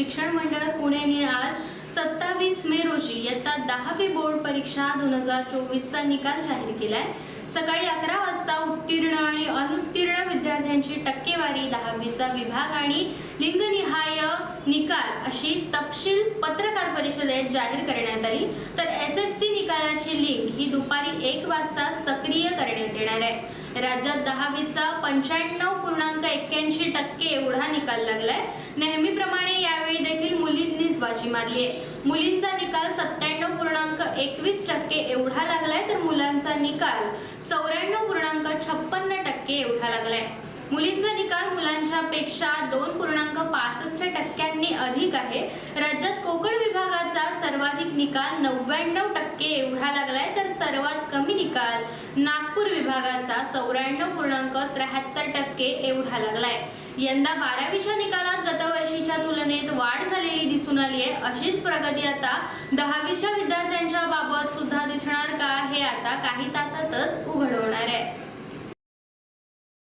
शिक्षण मंडळ पुणेने आज सत्तावीस मे रोजी इयत्ता दहावी बोर्ड परीक्षा दोन हजार चोवीसचा निकाल जाहीर केलाय. सकाळी अकरा वाजता उत्तीर्ण आणि अनुत्तीर्ण विद्यार्थ्यांची टक्केवारी दहावीचा विभाग आणि लिंगनिहाय निकाल अशी तपशील पत्रकार परिषदेत जाहीर करण्यात आली. तर एस एस सी निकालाची लिंक ही दुपारी एक वाजता सक्रिय करण्यात येणार आहे. राज्यात दहावीचा पंच्याण्णव पूर्णांक एक्क्याऐंशी टक्के एवढा निकाल लागलाय. नेहमी बाजी मारली आहे मुलींचा निकाल सत्त्याण्णव पूर्णांक एकवीस टक्के एवढा लागलाय तर मुलांचा निकाल चौऱ्याण्णव पूर्णांक छप्पन्न टक्के एवढा लागलाय. मुलींचा निकाल मुलांच्या पेक्षा दोन पूर्णांक पासष्ट टक्क्यांनी अधिक आहे. राज्यात कोकण विभागाचा सर्वाधिक निकाल नव्याण्णव टक्के एवढा लागलाय तर सर्वात कमी निकाल नागपूर विभागाचा चौऱ्याण्णव पूर्णांक त्र्याहत्तर टक्के एवढा लागलाय. यंदा बारावीच्या निकालात गत दिसून आली आहे. अशीच प्रगती आता दहावीच्या विद्यार्थ्यांच्या बाबत सुद्धा दिसणार का? हे आता काही तासातच उघड होणार